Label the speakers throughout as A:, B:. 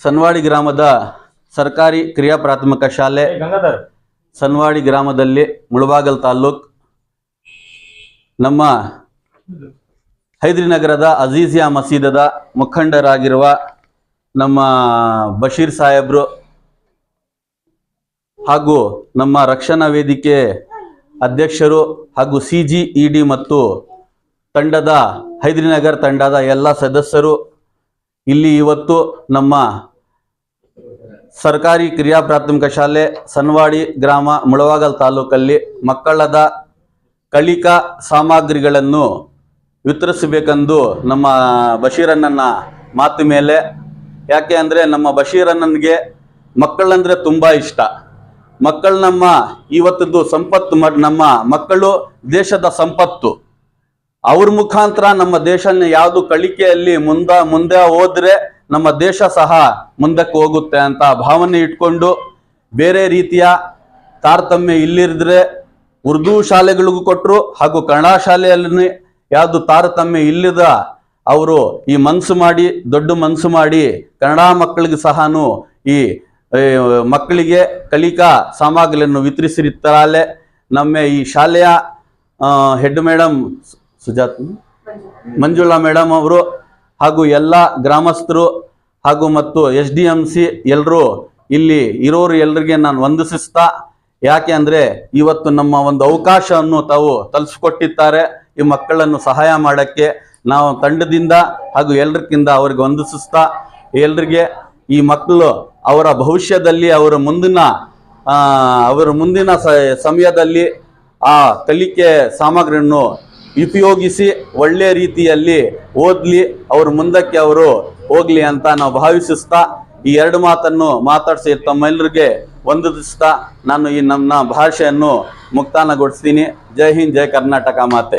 A: ಸನ್ವಾಡಿ ಗ್ರಾಮದ ಸರ್ಕಾರಿ ಕ್ರಿಯಾ ಪ್ರಾಥಮಿಕ ಶಾಲೆ ಸನ್ವಾಡಿ ಗ್ರಾಮದಲ್ಲಿ ಮುಳಬಾಗಲ್ ತಾಲ್ಲೂಕ್ ನಮ್ಮ ಹೈದ್ರಿನಗರದ ಅಜೀಜಿಯಾ ಮಸೀದದ ಮುಖಂಡರಾಗಿರುವ ನಮ್ಮ ಬಶೀರ್ ಸಾಹೇಬ್ರು ಹಾಗೂ ನಮ್ಮ ರಕ್ಷಣಾ ವೇದಿಕೆ ಅಧ್ಯಕ್ಷರು ಹಾಗೂ ಸಿ ಜಿ ಇ ಡಿ ಮತ್ತು ತಂಡದ ಹೈದ್ರಿನಗರ್ ತಂಡದ ಎಲ್ಲ ಸದಸ್ಯರು ಇಲ್ಲಿ ಇವತ್ತು ನಮ್ಮ ಸರ್ಕಾರಿ ಕ್ರಿಯಾ ಪ್ರಾಥಮಿಕ ಶಾಲೆ ಸನ್ವಾಡಿ ಗ್ರಾಮ ಮುಳವಾಗಲ್ ತಾಲೂಕಲ್ಲಿ ಮಕ್ಕಳದ ಕಲಿಕಾ ಸಾಮಗ್ರಿಗಳನ್ನು ವಿತರಿಸಬೇಕೆಂದು ನಮ್ಮ ಬಶೀರಣ್ಣನ ಮಾತು ಮೇಲೆ. ಯಾಕೆ ಅಂದರೆ ನಮ್ಮ ಬಶೀರಣ್ಣನಿಗೆ ಮಕ್ಕಳಂದರೆ ತುಂಬ ಇಷ್ಟ. ಮಕ್ಕಳು ನಮ್ಮ ಇವತ್ತದ್ದು ಸಂಪತ್ತು ನಮ್ಮ ಮಕ್ಕಳು ದೇಶದ ಸಂಪತ್ತು. ಅವ್ರ ಮುಖಾಂತರ ನಮ್ಮ ದೇಶನ ಯಾವುದು ಕಳಿಕೆಯಲ್ಲಿ ಮುಂದ, ಮುಂದೆ ಹೋದ್ರೆ ನಮ್ಮ ದೇಶ ಸಹ ಮುಂದಕ್ಕೆ ಹೋಗುತ್ತೆ ಅಂತ ಭಾವನೆ ಇಟ್ಕೊಂಡು ಬೇರೆ ರೀತಿಯ ತಾರತಮ್ಯ ಇಲ್ಲಿರಿದ್ರೆ ಉರ್ದು ಶಾಲೆಗಳಿಗೂ ಕೊಟ್ಟರು ಹಾಗೂ ಕನ್ನಡ ಶಾಲೆಯಲ್ಲಿ ಯಾವುದು ತಾರತಮ್ಯ ಇಲ್ಲದ ಅವರು ಈ ಮನಸ್ಸು ಮಾಡಿ, ದೊಡ್ಡ ಮನಸ್ಸು ಮಾಡಿ ಕನ್ನಡ ಮಕ್ಕಳಿಗೆ ಸಹನು ಈ ಮಕ್ಕಳಿಗೆ ಕಲಿಕಾ ಸಾಮಗ್ರಿಯನ್ನು ವಿತರಿಸಿರುತ್ತಾರಲ್ಲೇ ನಮ್ಮ ಈ ಶಾಲೆಯ head madam Sujath Manjula. Madam ಅವರು ಹಾಗೂ ಎಲ್ಲ ಗ್ರಾಮಸ್ಥರು ಹಾಗೂ ಮತ್ತು ಎಸ್ ಡಿ ಎಂ ಸಿ ಎಲ್ಲರೂ ಇಲ್ಲಿ ಇರೋರು ಎಲ್ಲರಿಗೆ ನಾನು ವಂದಿಸಿಸ್ತಾ ಯಾಕೆ ಅಂದರೆ ಇವತ್ತು ನಮ್ಮ ಒಂದು ಅವಕಾಶವನ್ನು ತಾವು ತಲುಪಿಸ್ಕೊಟ್ಟಿದ್ದಾರೆ ಈ ಮಕ್ಕಳನ್ನು ಸಹಾಯ ಮಾಡೋಕ್ಕೆ ನಾವು ತಂಡದಿಂದ ಹಾಗೂ ಎಲ್ರಿಗಿಂತ ಅವ್ರಿಗೆ ವಂದಿಸ್ತಾ ಎಲ್ರಿಗೆ ಈ ಮಕ್ಕಳು ಅವರ ಭವಿಷ್ಯದಲ್ಲಿ ಅವರ ಮುಂದಿನ ಅವರ ಮುಂದಿನ ಸ- ಸಮಯದಲ್ಲಿ ಆ ಕಲಿಕೆ ಸಾಮಗ್ರಿಯನ್ನು ಉಪಯೋಗಿಸಿ ಒಳ್ಳೆ ರೀತಿಯಲ್ಲಿ ಓದ್ಲಿ, ಅವ್ರ ಮುಂದಕ್ಕೆ ಅವರು ಹೋಗ್ಲಿ ಅಂತ ನಾವು ಭಾವಿಸಿಸ್ತಾ ಈ ಎರಡು ಮಾತನ್ನು ಮಾತಾಡಿಸಿ ತಮ್ಮೆಲ್ಲರಿಗೆ ವಂದಿಸ್ತಾ ನಾನು ಈ ನನ್ನ ಭಾಷೆಯನ್ನು ಮುಕ್ತಾನಗೊಳಿಸ್ತೀನಿ. ಜೈ ಹಿಂದ್, ಜೈ ಕರ್ನಾಟಕ ಮಾತೆ.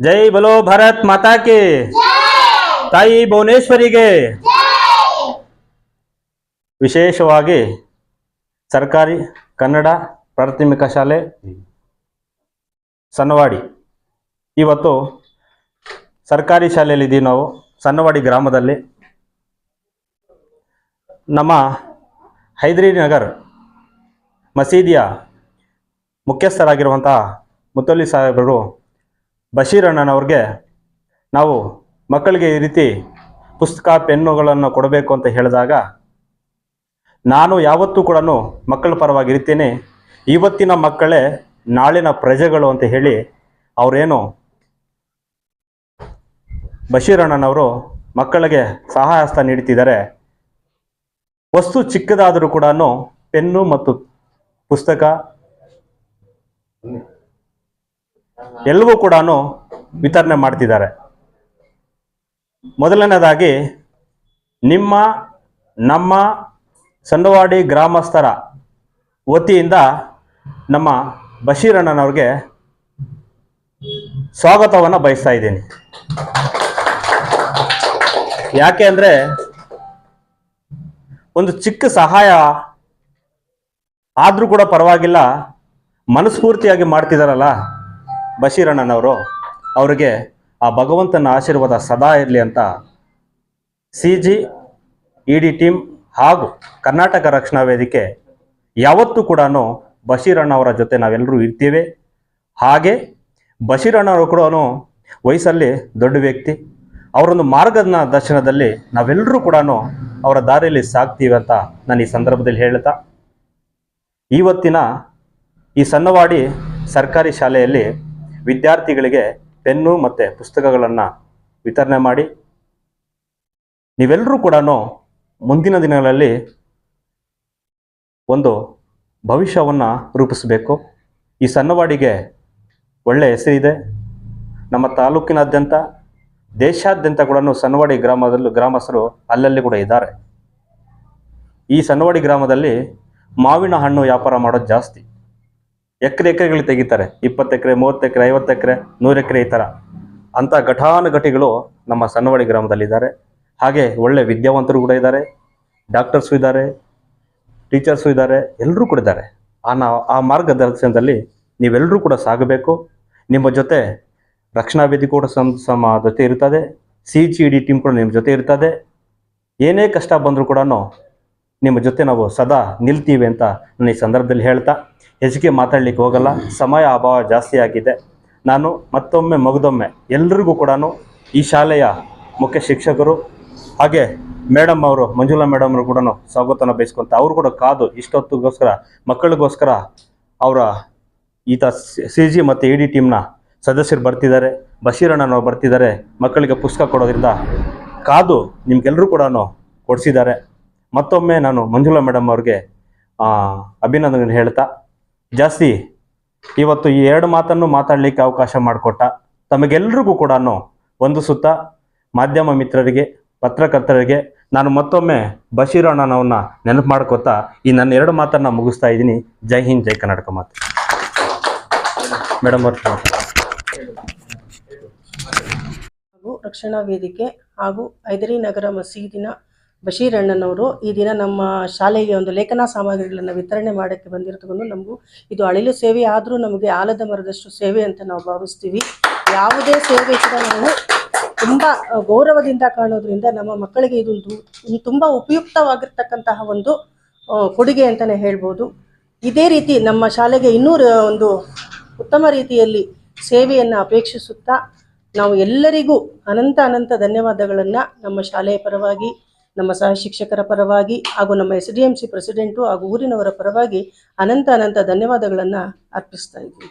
B: ಜೈ ಬಲೋ ಭಾರತ್ ಮಾತಾಕೆ ತಾಯಿ ಭುವನೇಶ್ವರಿಗೆ ವಿಶೇಷವಾಗಿ ಸರ್ಕಾರಿ ಕನ್ನಡ ಪ್ರಾಥಮಿಕ ಶಾಲೆ ಸನ್ನವಾಡಿ ಇವತ್ತು ಸರ್ಕಾರಿ ಶಾಲೆಯಲ್ಲಿದ್ದೀವಿ ನಾವು ಸನ್ನವಾಡಿ ಗ್ರಾಮದಲ್ಲಿ. ನಮ್ಮ ಹೈದ್ರಿ ನಗರ್ ಮಸೀದಿಯ ಮುಖ್ಯಸ್ಥರಾಗಿರುವಂಥ ಮುತ್ತೊಲಿ ಸಾಹೇಬರು ಬಶೀರಣ್ಣನವ್ರಿಗೆ ನಾವು ಮಕ್ಕಳಿಗೆ ಈ ರೀತಿ ಪುಸ್ತಕ, ಪೆನ್ನುಗಳನ್ನು ಕೊಡಬೇಕು ಅಂತ ಹೇಳಿದಾಗ, ನಾನು ಯಾವತ್ತೂ ಕೂಡ ಮಕ್ಕಳ ಪರವಾಗಿ ಇರ್ತೀನಿ ಇವತ್ತಿನ ಮಕ್ಕಳೇ ನಾಳಿನ ಪ್ರಜೆಗಳು ಅಂತ ಹೇಳಿ ಅವರೇನು ಬಶೀರಣ್ಣನವರು ಮಕ್ಕಳಿಗೆ ಸಹಾಯ ಹಸ್ತ ನೀಡುತ್ತಿದ್ದಾರೆ. ವಸ್ತು ಚಿಕ್ಕದಾದರೂ ಕೂಡ ಪೆನ್ನು ಮತ್ತು ಪುಸ್ತಕ ಎಲ್ಲವೂ ಕೂಡ ವಿತರಣೆ ಮಾಡ್ತಿದ್ದಾರೆ. ಮೊದಲನೇದಾಗಿ ನಿಮ್ಮ, ನಮ್ಮ ಸಂಡವಾಡಿ ಗ್ರಾಮಸ್ಥರ ವತಿಯಿಂದ ನಮ್ಮ ಬಶೀರಣ್ಣನವ್ರಿಗೆ ಸ್ವಾಗತವನ್ನು ಬಯಸ್ತಾ ಇದ್ದೀನಿ. ಯಾಕೆ ಅಂದರೆ ಒಂದು ಚಿಕ್ಕ ಸಹಾಯ ಆದರೂ ಕೂಡ ಪರವಾಗಿಲ್ಲ, ಮನಸ್ಫೂರ್ತಿಯಾಗಿ ಮಾಡ್ತಿದ್ದಾರಲ್ಲ ಬಶೀರಣ್ಣನವರು ಅವರಿಗೆ ಆ ಭಗವಂತನ ಆಶೀರ್ವಾದ ಸದಾ ಇರಲಿ ಅಂತ C G, E D team ಹಾಗೂ ಕರ್ನಾಟಕ ರಕ್ಷಣಾ ವೇದಿಕೆ ಯಾವತ್ತೂ ಕೂಡ ಬಶೀರಣ್ಣ ಅವರ ಜೊತೆ ನಾವೆಲ್ಲರೂ ಇರ್ತೀವಿ. ಹಾಗೆ ಬಶೀರಣ್ಣವರು ಕೂಡ ವಯಸ್ಸಲ್ಲಿ ದೊಡ್ಡ ವ್ಯಕ್ತಿ. ಅವರೊಂದು ಮಾರ್ಗದ ದರ್ಶನದಲ್ಲಿ ನಾವೆಲ್ಲರೂ ಕೂಡ ಅವರ ದಾರಿಯಲ್ಲಿ ಸಾಕ್ತೀವಿ ಅಂತ ನಾನು ಈ ಸಂದರ್ಭದಲ್ಲಿ ಹೇಳ್ತಾ ಇವತ್ತಿನ ಈ ಸಣ್ಣವಾಡಿ ಸರ್ಕಾರಿ ಶಾಲೆಯಲ್ಲಿ ವಿದ್ಯಾರ್ಥಿಗಳಿಗೆ ಪೆನ್ನು ಮತ್ತು ಪುಸ್ತಕಗಳನ್ನು ವಿತರಣೆ ಮಾಡಿ. ನೀವೆಲ್ಲರೂ ಕೂಡ ಮುಂದಿನ ದಿನಗಳಲ್ಲಿ ಒಂದು ಭವಿಷ್ಯವನ್ನು ರೂಪಿಸಬೇಕು. ಈ ಸಣ್ಣವಾಡಿಗೆ ಒಳ್ಳೆಯ ಹೆಸರಿದೆ. ನಮ್ಮ ತಾಲೂಕಿನಾದ್ಯಂತ ದೇಶಾದ್ಯಂತ ಕೂಡ ಸಣ್ಣವಾಡಿ ಗ್ರಾಮದಲ್ಲೂ ಗ್ರಾಮಸ್ಥರು ಅಲ್ಲಲ್ಲಿ ಕೂಡ ಇದ್ದಾರೆ. ಈ ಸಣ್ಣವಾಡಿ ಗ್ರಾಮದಲ್ಲಿ ಮಾವಿನ ಹಣ್ಣು ವ್ಯಾಪಾರ ಮಾಡೋದು ಜಾಸ್ತಿ. ಎಕರೆ ಎಕರೆಗಳು ತೆಗಿತಾರೆ. ಇಪ್ಪತ್ತು ಎಕರೆ, ಮೂವತ್ತು ಎಕರೆ, ಐವತ್ತು ಎಕರೆ, ನೂರು ಎಕರೆ ಈ ಥರ ಅಂಥ ಘಟಾನುಘಟಿಗಳು ನಮ್ಮ ಸಣ್ಣವಾಡಿ ಗ್ರಾಮದಲ್ಲಿದ್ದಾರೆ. ಹಾಗೆ ಒಳ್ಳೆ ವಿದ್ಯಾವಂತರು ಕೂಡ ಇದ್ದಾರೆ. ಡಾಕ್ಟರ್ಸು ಇದ್ದಾರೆ. ಟೀಚರ್ಸು ಇದ್ದಾರೆ ಎಲ್ಲರೂ ಕೂಡ ಇದ್ದಾರೆ. ಆ ನಾ, ಆ ಮಾರ್ಗದರ್ಶನದಲ್ಲಿ ನೀವೆಲ್ಲರೂ ಕೂಡ ಸಾಗಬೇಕು. ನಿಮ್ಮ ಜೊತೆ ರಕ್ಷಣಾ ವೇದಿ ಕೂಡ ಸಮ ಸಮ ಜೊತೆ ಇರ್ತದೆ. ಸಿ ಜಿ ಡಿ ಟೀಮ್ ಕೂಡ ನಿಮ್ಮ ಜೊತೆ ಇರ್ತದೆ. ಏನೇ ಕಷ್ಟ ಬಂದರೂ ಕೂಡ ನಿಮ್ಮ ಜೊತೆ ನಾವು ಸದಾ ನಿಲ್ತೀವಿ ಅಂತ ನಾನು ಈ ಸಂದರ್ಭದಲ್ಲಿ ಹೇಳ್ತಾ, ಹೆಚ್ಚಿಗೆ ಮಾತಾಡಲಿಕ್ಕೆ ಹೋಗಲ್ಲ. ಸಮಯ ಅಭಾವ ಜಾಸ್ತಿ ಆಗಿದೆ. ನಾನು ಮತ್ತೊಮ್ಮೆ, ಮಗದೊಮ್ಮೆ ಎಲ್ರಿಗೂ ಕೂಡ ಈ ಶಾಲೆಯ ಮುಖ್ಯ ಶಿಕ್ಷಕರು ಹಾಗೆ ಮೇಡಮ್ ಅವರು, ಮಂಜುಳಾ ಮೇಡಮ್ ಅವರು ಕೂಡ ಸ್ವಾಗತನ ಬಯಸ್ಕೊಂತ ಅವರು ಕೂಡ ಕಾದು ಇಷ್ಟೊತ್ತಿಗೋಸ್ಕರ, ಮಕ್ಕಳಿಗೋಸ್ಕರ ಅವರ ಈತ ಸಿ ಜಿ ಮತ್ತು ಇ ಡಿ ಟೀಮ್ನ ಸದಸ್ಯರು ಬರ್ತಿದ್ದಾರೆ, ಬಶೀರ್ ಅಣ್ಣನವ್ರು ಬರ್ತಿದ್ದಾರೆ, ಮಕ್ಕಳಿಗೆ ಪುಸ್ತಕ ಕೊಡೋದ್ರಿಂದ ಕಾದು ನಿಮ್ಗೆಲ್ಲರೂ ಕೂಡ ಕೊಡಿಸಿದ್ದಾರೆ. ಮತ್ತೊಮ್ಮೆ ನಾನು ಮಂಜುಳಾ ಮೇಡಮ್ ಅವ್ರಿಗೆ ಅಭಿನಂದನೆ ಹೇಳ್ತಾ, ಜಾಸ್ತಿ ಇವತ್ತು ಈ ಎರಡು ಮಾತನ್ನು ಮಾತಾಡಲಿಕ್ಕೆ ಅವಕಾಶ ಮಾಡಿಕೊಟ್ಟ, ತಮಗೆಲ್ರಿಗೂ ಕೂಡ ಒಂದು ಸುತ್ತ ಮಾಧ್ಯಮ ಮಿತ್ರರಿಗೆ ಪತ್ರಕರ್ತರಿಗೆ ನಾನು ಮತ್ತೊಮ್ಮೆ ಬಶೀರ್ ನೆನಪು ಮಾಡ್ಕೋತಾ ಈ ನನ್ನ ಎರಡು ಮಾತನ್ನ ಮುಗಿಸ್ತಾ ಇದ್ದೀನಿ. ಜೈ ಹಿಂದ್, ಜೈ ಕರ್ನಾಟಕ ಮಾತು. ಮೇಡಮ್
C: ಹಾಗೂ ರಕ್ಷಣಾ ವೇದಿಕೆ ಹಾಗೂ ಐದರಿ ನಗರ ಮಸೀದಿನ ಬಶೀರ್ ಅಣ್ಣನವರು ಈ ದಿನ ನಮ್ಮ ಶಾಲೆಗೆ ಒಂದು ಲೇಖನ ಸಾಮಗ್ರಿಗಳನ್ನು ವಿತರಣೆ ಮಾಡೋಕ್ಕೆ ಬಂದಿರೋದನ್ನು ನಮಗೂ ಇದು ಅಳಿಲು ಸೇವೆ. ಆದರೂ ನಮಗೆ ಆಲದ ಮರದಷ್ಟು ಸೇವೆ ಅಂತ ನಾವು ಭಾವಿಸ್ತೀವಿ. ಯಾವುದೇ ಸೇವೆ ಕೂಡ ನಾವು ತುಂಬ ಗೌರವದಿಂದ ಕಾಣೋದ್ರಿಂದ ನಮ್ಮ ಮಕ್ಕಳಿಗೆ ಇದೊಂದು ತುಂಬಾ ಉಪಯುಕ್ತವಾಗಿರ್ತಕ್ಕಂತಹ ಒಂದು ಕೊಡುಗೆ ಅಂತಾನೆ ಹೇಳ್ಬೋದು. ಇದೇ ರೀತಿ ನಮ್ಮ ಶಾಲೆಗೆ ಇನ್ನೂ ಒಂದು ಉತ್ತಮ ರೀತಿಯಲ್ಲಿ ಸೇವೆಯನ್ನು ಅಪೇಕ್ಷಿಸುತ್ತಾ ನಾವು ಎಲ್ಲರಿಗೂ ಅನಂತ ಅನಂತ ಧನ್ಯವಾದಗಳನ್ನು ನಮ್ಮ ಶಾಲೆಯ ಪರವಾಗಿ, ನಮ್ಮ ಸಹ ಶಿಕ್ಷಕರ ಪರವಾಗಿ ಹಾಗೂ ನಮ್ಮ S D M C president ಹಾಗೂ ಊರಿನವರ ಪರವಾಗಿ ಅನಂತ ಅನಂತ ಧನ್ಯವಾದಗಳನ್ನು ಅರ್ಪಿಸ್ತಾ ಇದ್ದೀವಿ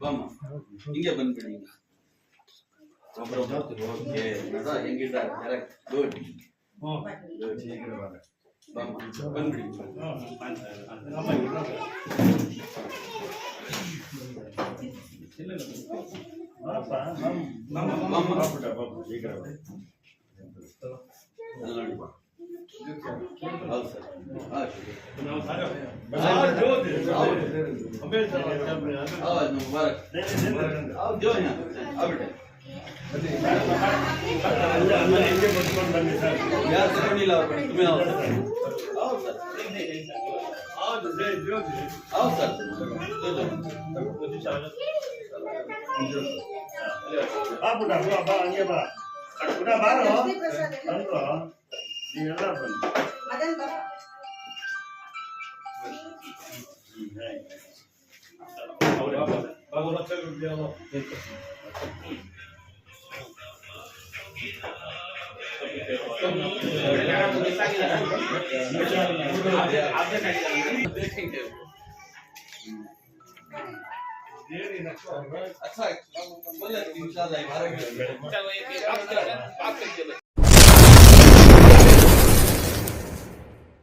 A: வாமா இங்கே பன் பண்ணுங்க ஓகே. நல்லா எங்கிட்ட கரெக்ட் குட் குட் சீக்கிரம் வாங்க வாமா பன் ಮುಬಾರಕ್ ಹೌದು ಜೋಯಿನ ಆಗ್ಬಿಟ್ಟೆ ಯಾರು ತಗೊಂಡಿಲ್ಲ ಅವ್ರು ತುಮಿ ಹೌದು sir 11. Ahora vamos, vamos a hacer un diálogo. अच्छा बोला तीन चार बारा गेलं